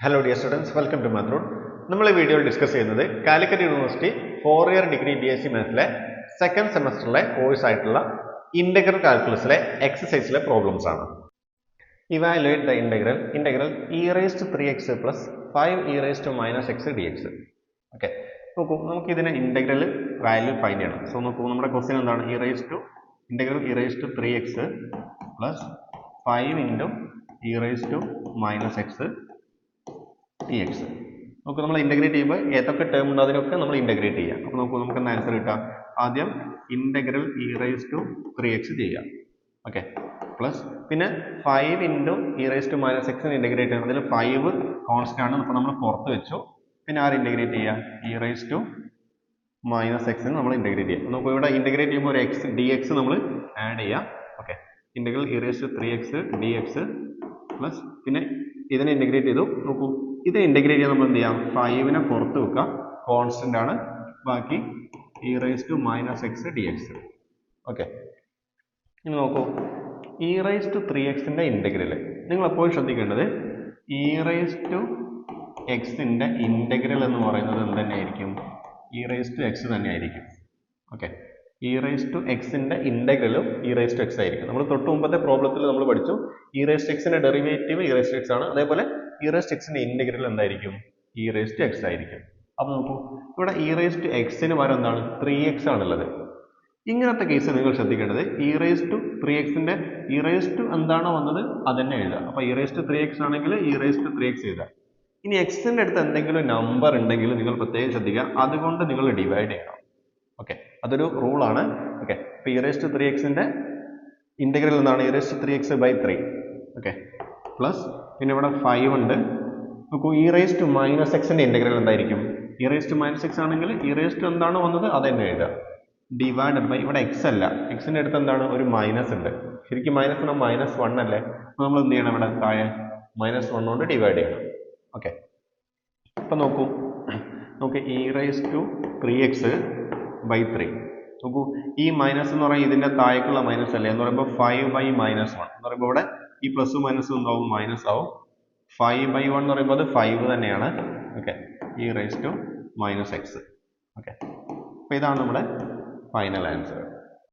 Hello dear students welcome to മാത്രൂൺ നമ്മൾ ഈ വീഡിയോയിൽ ഡിസ്കസ് ചെയ്യുന്നത് Calicut university four year degree B S C മാത്സിലെ second സെമസ്റ്ററിലെ കോഴ്സ് ആയിട്ടുള്ള ഇന്റഗ്രൽ കാൽക്കുലസിലെ എക്സസൈസിലെ പ്രോബ്ലംസ് ആണ്. Evaluate the integral integral e raise to three x plus five e raise to minus x d x okay നോക്കൂ നമുക്ക് ഇതിനെ integral value find ചെയ്യണം. So നോക്കൂ നമ്മുടെ ക്വസ്റ്റ്യൻ എന്താണ്? E raise to integral e raise to three x plus five into e raise to minus x d x നമുക്ക് നമ്മൾ integrate ചെയ്യുമ്പോൾ ഏതൊക്കെ ടേം ഉണ്ടോ അതിനൊക്കെ നമ്മൾ ഇന്റഗ്രേറ്റ് ചെയ്യാം. അപ്പോൾ നമുക്ക് നമുക്ക് എന്താ ആൻസർ കിട്ടാം ആദ്യം integral e raise to three x ചെയ്യാം ഓക്കെ പ്ലസ് പിന്നെ five into e raise to minus x integrate ചെയ്യണം അതിൽ ഫൈവ് കോൺസ്റ്റന്റ് ആണ്. അപ്പോൾ നമ്മൾ പുറത്ത് വെച്ചു. പിന്നെ ആര് ഇന്റഗ്രേറ്റ് ചെയ്യാം? ഇ റൈസ് ടു മൈനസ് എക്സിന് നമ്മൾ ഇന്റഗ്രേറ്റ് ചെയ്യാം. നമുക്ക് ഇവിടെ ഇന്റഗ്രേറ്റ് ചെയ്യുമ്പോൾ ഒരു എക്സ് ഡി എക്സ് നമ്മൾ ആഡ് ചെയ്യാം. Okay integral e raise to three x d x plus പിന്നെ ഇതിനെ ഇന്റഗ്രേറ്റ് ചെയ്തു. നോക്കൂ ഇതിനെ ഇന്റഗ്രേറ്റ് ചെയ്യാൻ നമ്മൾ എന്ത് ചെയ്യാം? ഫൈവിനെ പുറത്ത് വെക്കാം കോൺസ്റ്റന്റ് ആണ്. ബാക്കി e raise to minus x d x okay ഇനി നോക്കൂ. ഇ റൈസ് ടു ത്രീ എക്സിന്റെ ഇന്റഗ്രൽ നിങ്ങൾ എപ്പോഴും ശ്രദ്ധിക്കേണ്ടത് ഇ റൈസ് ടു എക്സിന്റെ ഇന്റഗ്രൽ എന്ന് പറയുന്നത് എന്ത് തന്നെയായിരിക്കും? ഇ റൈസ് ടു എക്സ് തന്നെയായിരിക്കും. ഓക്കെ ഇ റൈസ് ടു എക്സിന്റെ ഇന്റഗ്രലും ഇ റൈസ് ടു എക്സ് ആയിരിക്കും നമ്മൾ തൊട്ട് മുമ്പത്തെ പ്രോബ്ലത്തിൽ നമ്മൾ പഠിച്ചു ഇ റൈസ് ടു എക്സിന്റെ derivative e raise to x ആണ് അതേപോലെ ഇ റൈസ് ടു എക്സിന്റെ ഇന്റഗ്രൽ എന്തായിരിക്കും ഇ റൈസ് ടു എക്സ് ആയിരിക്കും അപ്പോൾ നോക്കൂ ഇവിടെ ഇ റൈസ് ടു എക്സിന് പകരം എന്താണ് ത്രീ എക്സ് ആണുള്ളത് ഇങ്ങനത്തെ കേസ് നിങ്ങൾ ശ്രദ്ധിക്കേണ്ടത് ഇ റേസ് ടു ത്രീ എക്സിന്റെ ഇ റേസ് ടു എന്താണോ വന്നത് അത് തന്നെ എഴുതുക അപ്പോൾ e raise to three x ആണെങ്കിൽ e raise to three x എഴുതുക ഇനി എക്സിന്റെ അടുത്ത് എന്തെങ്കിലും നമ്പർ ഉണ്ടെങ്കിൽ നിങ്ങൾ പ്രത്യേകം ശ്രദ്ധിക്കുക അതുകൊണ്ട് നിങ്ങൾ ഡിവൈഡ് ചെയ്യണം ഓക്കെ അതൊരു റൂളാണ് ഓക്കെ അപ്പോൾ ഇറേസ്റ്റ് ത്രീ എക്സിന്റെ ഇന്റഗ്രൽ എന്താണ് e raised three x by three okay plus പിന്നെ ഇവിടെ ഫൈവ് ഉണ്ട്. നോക്കൂ ഇ റേസ് ടു മൈനസ് എക്സിന്റെ ഇന്റഗ്രൽ എന്തായിരിക്കും? E raise to minus x ആണെങ്കിൽ ഇ റേസ് ടു എന്താണ് വന്നത്? അത് തന്നെ എഴുതുക. ഡിവൈഡഡ് ബൈ ഇവിടെ എക്സ് അല്ല. എക്സിന്റെ അടുത്ത് എന്താണ്? ഒരു മൈനസ് ഉണ്ട്. ശരിക്കും മൈനസ് ആണ് മൈനസ് വൺ അല്ലേ? അപ്പോൾ നമ്മൾ എന്ത് ചെയ്യണം ഇവിടെ? താഴെ മൈനസ് വൺ കൊണ്ട് ഡിവൈഡ് ചെയ്യണം. ഓക്കെ അപ്പം നോക്കൂ. നമുക്ക് e raise to three x by three നോക്കൂ ഈ മൈനസ് എന്ന് പറയുന്നത് ഇതിന്റെ താഴേക്കുള്ള മൈനസ് അല്ലേ? എന്ന് പറയുമ്പോൾ ഫൈവ് ബൈ മൈനസ് വൺ എന്ന് പറയുമ്പോൾ ഇവിടെ ഈ പ്ലസ് മൈനസ് എന്താവും മൈനസ് ആവും. ഫൈവ് ബൈ വൺ എന്ന് പറയുമ്പോൾ അത് ഫൈവ് തന്നെയാണ്. Okay e raise to minus x okay അപ്പോൾ ഇതാണ് നമ്മുടെ ഫൈനൽ ആൻസർ